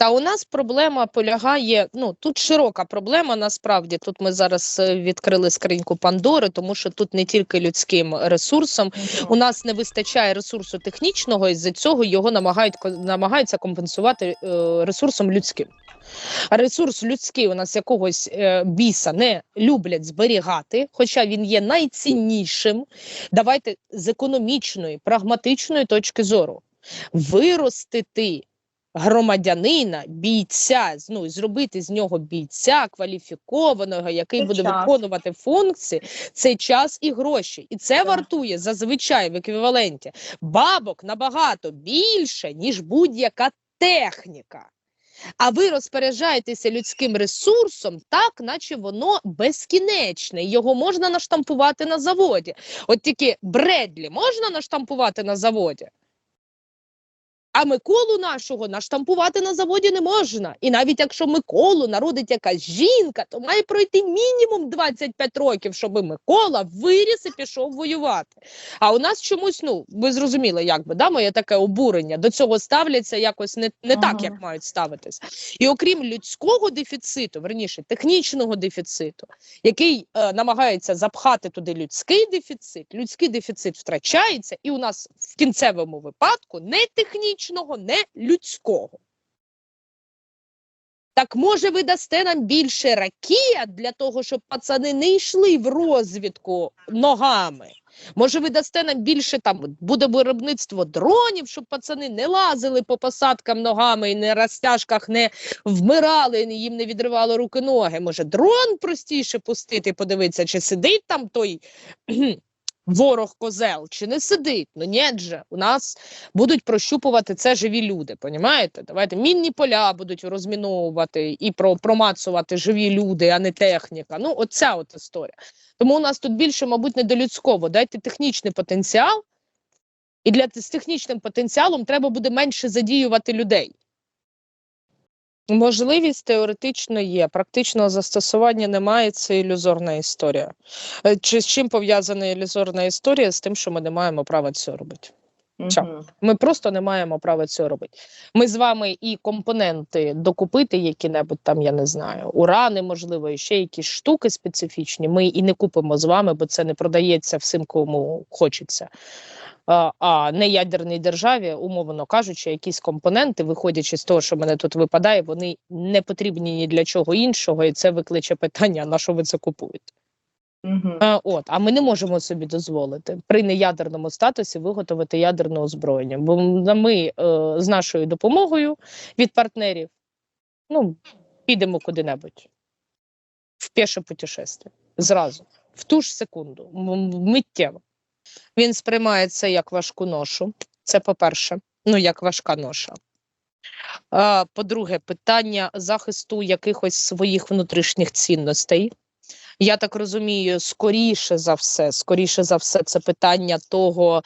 Та у нас проблема полягає. Ну тут широка проблема. Насправді тут ми зараз е, відкрили скриньку Пандори, тому що тут не тільки людським ресурсом. У нас не вистачає ресурсу технічного, і з цього його намагають намагаються компенсувати е, ресурсом людським. А ресурс людський у нас якогось е, біса не люблять зберігати, хоча він є найціннішим. Давайте з економічної, прагматичної точки зору виростити громадянина, бійця, ну, зробити з нього бійця кваліфікованого, який Це буде час. виконувати функції, це час і гроші. І це Так. вартує зазвичай в еквіваленті бабок набагато більше, ніж будь-яка техніка. А ви розпоряджаєтеся людським ресурсом так, наче воно безкінечне. Його можна наштампувати на заводі. От тільки Бредлі можна наштампувати на заводі. А Миколу нашого наштампувати на заводі не можна. І навіть якщо Миколу народить якась жінка, то має пройти мінімум 25 років, щоб Микола виріс і пішов воювати. А у нас чомусь, ну ви зрозуміли, як би да, моє таке обурення до цього ставляться якось не, не так, як мають ставитись. І окрім людського дефіциту, верніше технічного дефіциту, який е, намагається запхати туди людський дефіцит, людський дефіцит втрачається, і у нас в кінцевому випадку не технічного, не людського. Так може ви дасте нам більше ракет для того, щоб пацани не йшли в розвідку ногами? Може, ви дасте нам більше там буде виробництво дронів, щоб пацани не лазили по посадкам ногами і на розтяжках не вмирали, і їм не відривало руки ноги. Може, дрон простіше пустити, подивитися, чи сидить там той ворог козел, чи не сидить. Ну ні же, у нас будуть прощупувати це живі люди. Понімаєте? Давайте мінні поля будуть розміновувати і про, промацувати живі люди, а не техніка. Ну, оця от історія. Тому у нас тут більше, мабуть, не до людського. Дайте технічний потенціал, і для з технічним потенціалом треба буде менше задіювати людей. Можливість теоретично є, практичного застосування немає, це ілюзорна історія. Е, Чи з чим пов'язана ілюзорна історія? З тим, що ми не маємо права цього робити. Чо? Ми просто не маємо права цього робити. Ми з вами і компоненти докупити, які-небудь там, я не знаю, урани, можливо, і ще якісь штуки специфічні. Ми і не купимо з вами, бо це не продається всім, кому хочеться. А не ядерній державі, умовно кажучи, якісь компоненти, виходячи з того, що мене тут випадає, вони не потрібні ні для чого іншого, і це викличе питання: на що ви це купуєте? Мгм. А, от, а ми не можемо собі дозволити при неядерному статусі виготовити ядерне озброєння. Бо ми е, з нашою допомогою від партнерів ну, підемо куди-небудь в пеше путешествие. Зразу, в ту ж секунду, миттєво. Він сприймає це як важку ношу. Це по-перше, ну як важка ноша. По-друге, питання захисту якихось своїх внутрішніх цінностей. Я так розумію, скоріше за все, скоріше за все, це питання того,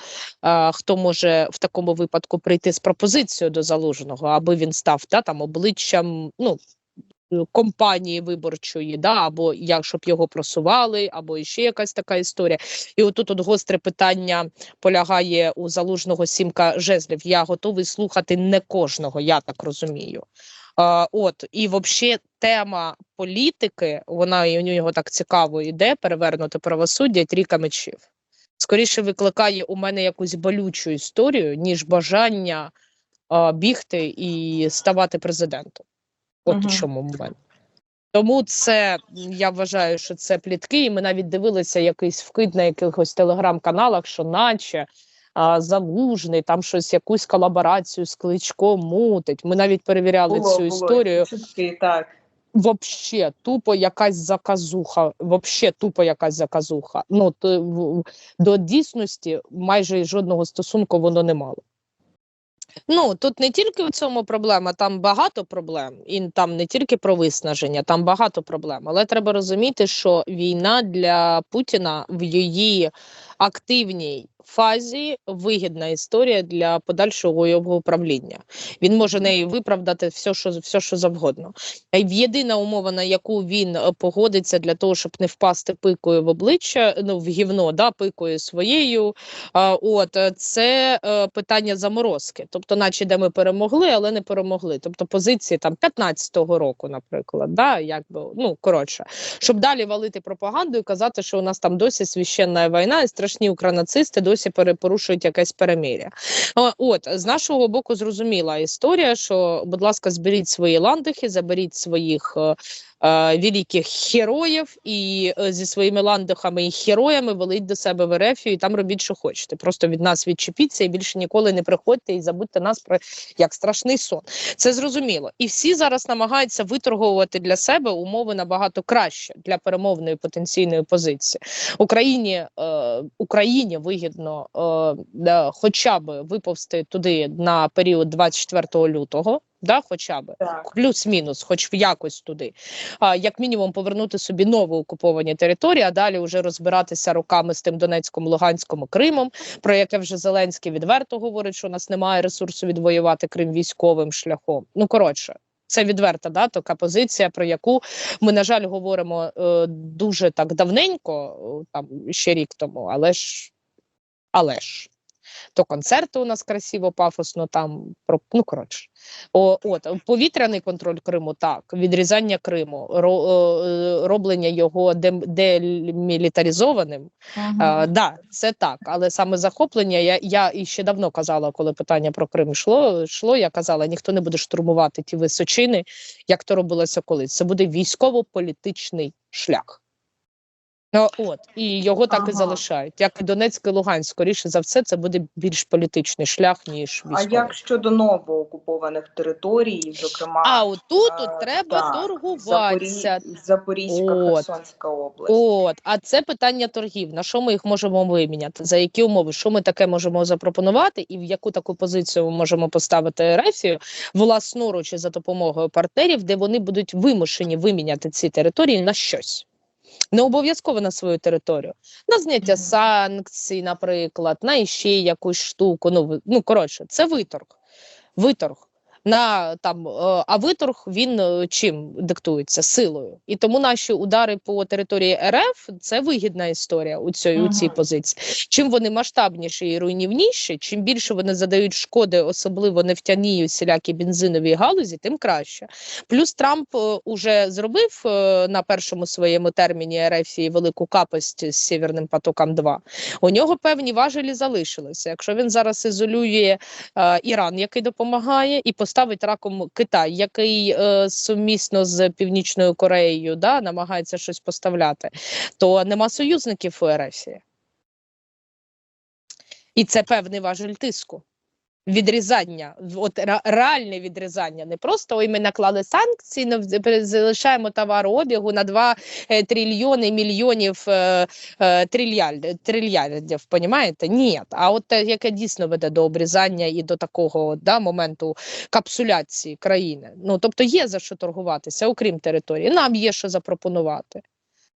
хто може в такому випадку прийти з пропозицією до залужного, аби він став та, там обличчям ну, компанії виборчої, да, або як щоб його просували, або ще якась така історія. І отут от гостре питання полягає у залужного сімка жезлів. Я готовий слухати не кожного, я так розумію. А, от і взагалі тема політики, вона і у нього так цікаво йде, перевернути правосуддя трійка мечів. Скоріше викликає у мене якусь болючу історію, ніж бажання а, бігти і ставати президентом. От Мгм. у чому момент. Тому це я вважаю, що це плітки, і ми навіть дивилися якийсь вкид на якихось телеграм-каналах, що наче а, залужний, там щось якусь колаборацію з кличком мутить. Ми навіть перевіряли Було, цю було історію. чутки, так. Вообще тупо якась заказуха. Вообще тупо якась заказуха. Ну то в- до дійсності майже жодного стосунку воно не мало. Ну тут не тільки в цьому проблема, там багато проблем, і там не тільки про виснаження, там багато проблем. Але треба розуміти, що війна для Путіна в її активній фазі вигідна історія для подальшого його управління. Він може нею виправдати все, що все, що завгодно. Е, Єдина умова, на яку він е, погодиться для того, щоб не впасти пикою в обличчя, ну в гівно, да, пикою своєю. А, от е, це е, питання заморозки. Тобто, наче де ми перемогли, але не перемогли. Тобто позиції там 15-го року, наприклад, да, якби ну коротше, щоб далі валити пропаганду і казати, що у нас там досі священна війна, і страшні укранацисти досі перепорушують якесь перемир'я. От з нашого боку зрозуміла історія, що, будь ласка, зберіть свої ландихи, заберіть своїх. Е, Великих героїв і е, зі своїми ландихами і героями велить до себе в Ерефію і там робіть, що хочете. Просто від нас відчепіться і більше ніколи не приходьте і забудьте нас про як страшний сон. Це зрозуміло. І всі зараз намагаються виторговувати для себе умови набагато краще для перемовної потенційної позиції. Україні е, Україні вигідно е, хоча б виповзти туди на період 24 лютого. Да, хоча б плюс-мінус, хоч якось туди, а як мінімум повернути собі нові окуповані території, а далі вже розбиратися руками з тим Донецьком, Луганськом Кримом, про яке вже Зеленський відверто говорить, що у нас немає ресурсу відвоювати Крим військовим шляхом. Ну коротше. Це відверта да, така позиція, про яку ми, на жаль, говоримо е, дуже так давненько, е, там ще рік тому, але ж але ж то концерти у нас красиво, пафосно там про ну коротше. О, от повітряний контроль Криму, так, відрізання Криму, е, роблення його дем- демілітаризованим. Мгм. Е, да, це так, але саме захоплення. Я, я і ще давно казала, коли питання про Крим йшло, йшло, я казала, ніхто не буде штурмувати ті височини, як то робилося колись. Це буде військово-політичний шлях. От, і його так і залишають. Як і Донецьк і Луганськ, скоріше за все, це буде більш політичний шлях, ніж А військовий. як щодо новоокупованих територій, зокрема А отут е, от треба так, торгуватися. Запорі... Запорізька, От. Херсонська область. От, а це питання торгів. На що ми їх можемо виміняти? За які умови? Що ми таке можемо запропонувати, і в яку таку позицію ми можемо поставити Рефію власноруч за допомогою партнерів, де вони будуть вимушені виміняти ці території на щось. Не обов'язково на свою територію, на зняття санкцій, наприклад, на іще якусь штуку. Ну, ну коротше, це виторг. Виторг. На там, е, а виторг він е, чим диктується силою, і тому наші удари по території РФ це вигідна історія у цій, у цій позиції. Чим вони масштабніші і руйнівніші, чим більше вони задають шкоди, особливо нефтяній всілякі бензиновій галузі, тим краще. Плюс Трамп е, уже зробив на першому своєму терміні РФ велику капость з Сєвєрним потоком 2 У нього певні важелі залишилися. Якщо він зараз ізолює е, Іран, який допомагає, і поставить раком Китай, який е, сумісно з Північною Кореєю да, намагається щось поставляти, то нема союзників у РФ. І це певний важель тиску. Відрізання, от ре- реальне відрізання, не просто ой, ми наклали санкції, залишаємо товарообігу на 2 е, трильйони мільйонів е, е, трильярдів, понімаєте? Ні. А от яке дійсно веде до обрізання і до такого да, моменту капсуляції країни. Ну тобто є за що торгуватися, окрім території. Нам є що запропонувати.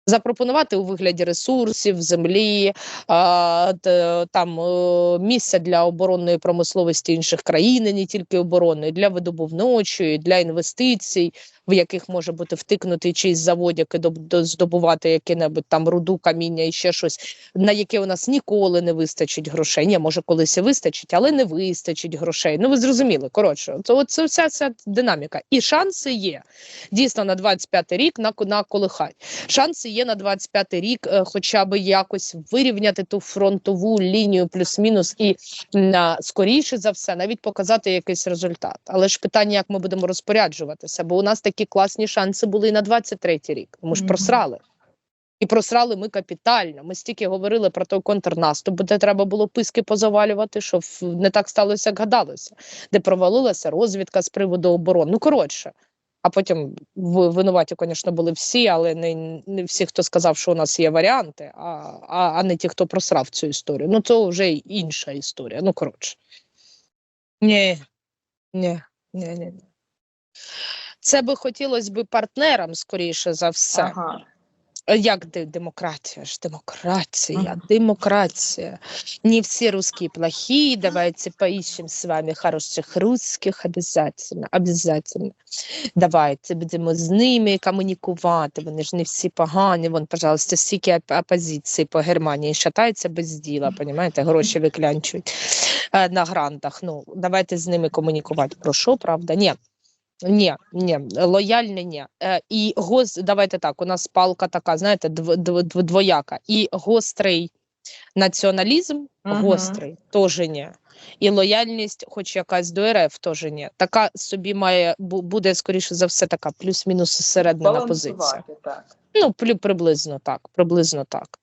Запропонувати у вигляді ресурсів, землі, там е, місця для оборонної промисловості інших країн, не тільки оборонної, для видобувночої, для інвестицій, в яких може бути втикнутий чийсь завод, який здобувати яке-небудь там руду, каміння і ще щось, на яке у нас ніколи не вистачить грошей. Ні, може колись і вистачить, але не вистачить грошей. Ну ви зрозуміли. Коротше, то це вся ця динаміка. І шанси є дійсно на 25 рік на, на колихань. Шанси є на 25 рік, е, хоча б якось вирівняти ту фронтову лінію плюс-мінус і на скоріше за все навіть показати якийсь результат. Але ж питання, як ми будемо розпоряджуватися, бо у нас такі класні шанси були і на 23 рік. Ми ж Мгм. просрали. І просрали ми капітально. Ми стільки говорили про той контрнаступ, бо де треба було писки позавалювати, що не так сталося, як гадалося, де провалилася розвідка з приводу оборони. Ну коротше. А потім винуваті, звісно, були всі, але не, не всі, хто сказав, що у нас є варіанти, а, а, а не ті, хто просрав цю історію. Ну, це вже інша історія. Ну, коротше. Ні, ні, ні, ні. Це би хотілося б партнерам, скоріше за все. Ага. Е, Як демократія ж демократія, демократія. Не всі русские плохие, давайте поищем с вами хороших русских обязательно, обязательно. Давайте будемо з ними комунікувати, вони ж не всі погані. Вон, пожалуйста, стільки опозиції по Германії шатаються без діла, понімаєте, гроші виклянчують е, на грантах. Ну, давайте з ними комунікувати. Про що, правда? Ні. Ні, ні, лояльне ні. Е, і гос, давайте так, у нас палка така, знаєте, дв, дв, дв, двояка. І гострий націоналізм, Мгм. гострий, теж ні. І лояльність, хоч якась до РФ, теж ні. Така собі має буде, скоріше за все, така плюс-мінус середина позиція. Так. Ну, приблизно так, приблизно так.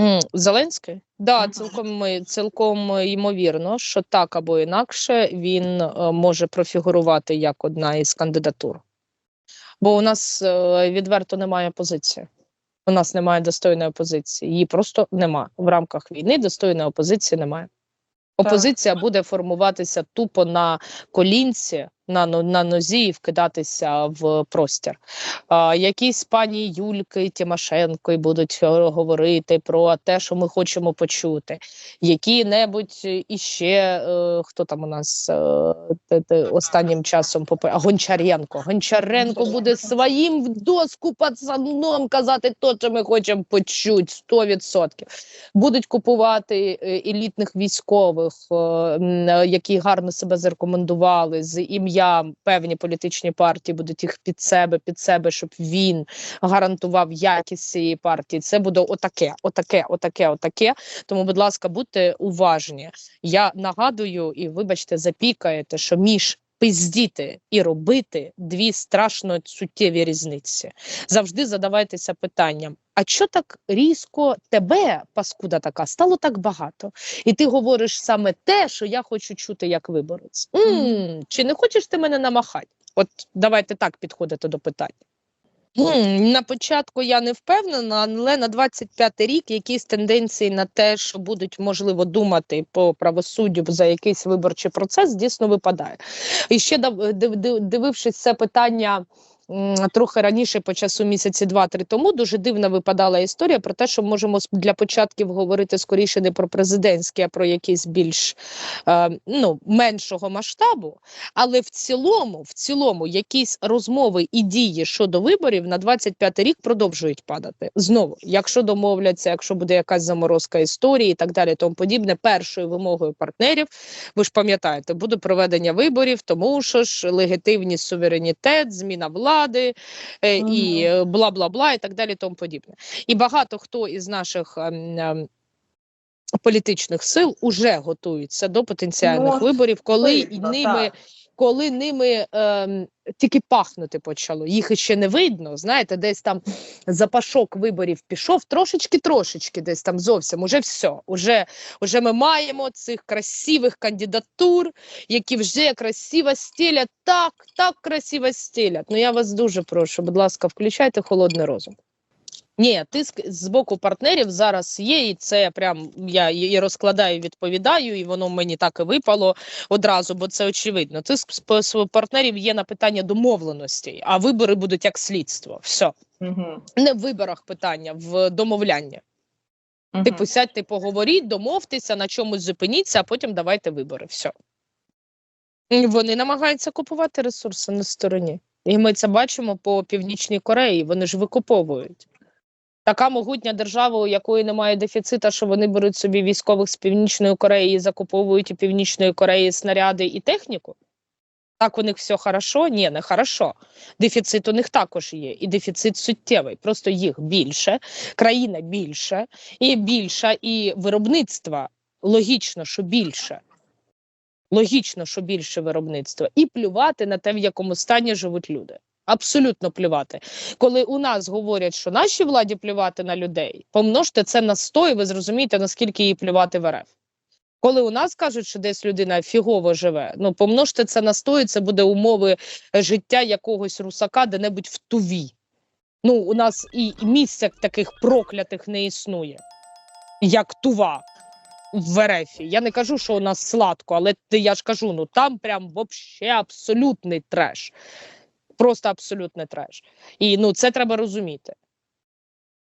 М, Зеленський? Да, цілком, ми- цілком ймовірно, що так або інакше він е, може профігурувати як одна із кандидатур. Бо у нас е, відверто немає позиції. У нас немає достойної опозиції. Її просто нема. В рамках війни достойної опозиції немає. Опозиція буде формуватися тупо на колінці, на, на нозі і вкидатися в простір. А, якісь пані Юльки Тимошенко будуть е, говорити про те, що ми хочемо почути. Які-небудь іще е, хто там у нас е, те- останнім часом попе... а, Гончаренко. Гончаренко буде своїм в доску пацаном казати то, що ми хочемо почути 100%. Будуть купувати е, елітних військових, е, е, які гарно себе зарекомендували з ім'ям певні політичні партії будуть їх під себе, під себе, щоб він гарантував якість цієї партії. Це буде отаке, отаке, отаке, отаке. Тому, будь ласка, будьте уважні. Я нагадую, і вибачте, запікаєте, що між пиздіти і робити дві страшно суттєві різниці. Завжди задавайтеся питанням: а що так різко тебе, паскуда така, стало так багато? І ти говориш саме те, що я хочу чути як виборець. м чи не хочеш ти мене намахати? От давайте так підходити до питання. На початку я не впевнена, але на 25 рік якісь тенденції на те, що будуть можливо думати по правосуддю за якийсь виборчий процес, дійсно випадає. І ще дивившись це питання. Трохи раніше, по часу місяці два-три тому, дуже дивна випадала історія про те, що можемо для початків говорити скоріше не про президентські, а про якісь більш е, ну, меншого масштабу. Але в цілому, в цілому, якісь розмови і дії щодо виборів на 25 рік продовжують падати. Знову, якщо домовляться, якщо буде якась заморозка історії і так далі, тому подібне, першою вимогою партнерів, ви ж пам'ятаєте, буде проведення виборів, тому що ж легітимність, суверенітет, зміна влади е, і бла бла бла, і так далі, тому подібне. І багато хто із наших. ем, ем, Політичних сил уже готуються до потенціальних Ну, виборів, коли і ними так. Коли ними ем, тільки пахнути почало. Їх іще не видно. Знаєте, десь там запашок виборів пішов, трошечки-трошечки, десь там зовсім уже все. Уже, уже ми маємо цих красивих кандидатур, які вже красиво стілять. Так, так красиво стілять. Ну я вас дуже прошу, будь ласка, включайте холодний розум. Ні, тиск з боку партнерів зараз є, і це прям я і і розкладаю, відповідаю, і воно мені так і випало одразу, бо це очевидно. Тиск з партнерів є на питання домовленостей, а вибори будуть як слідство. Все Мгм. не в виборах питання, в домовлянні. Мгм. Типу, сядьте, поговоріть, домовтеся, на чомусь зупиніться, а потім давайте вибори. Все. Вони намагаються купувати ресурси на стороні. І ми це бачимо по Північній Кореї. Вони ж викуповують. Така могутня держава, у якої немає дефіцита, що вони беруть собі військових з Північної Кореї закуповують у Північної Кореї снаряди і техніку. Так у них все хорошо? Ні, не хорошо. Дефіцит у них також є, і дефіцит суттєвий. Просто їх більше, країна більше, і більша, і виробництва логічно, що більше. Логічно, що більше виробництва, і плювати на те, в якому стані живуть люди. Абсолютно плювати. Коли у нас говорять, що нашій владі плювати на людей, помножте це на 100, і ви зрозумієте, наскільки їй плювати в РФ. Коли у нас кажуть, що десь людина фігово живе, ну помножте це на 100, і це буде умови життя якогось русака де-небудь в туві. Ну, у нас і місця таких проклятих не існує, як тува в РФ. Я не кажу, що у нас сладко, але я ж кажу, ну там прям вообще абсолютний треш. Просто абсолютний треш. І ну це треба розуміти.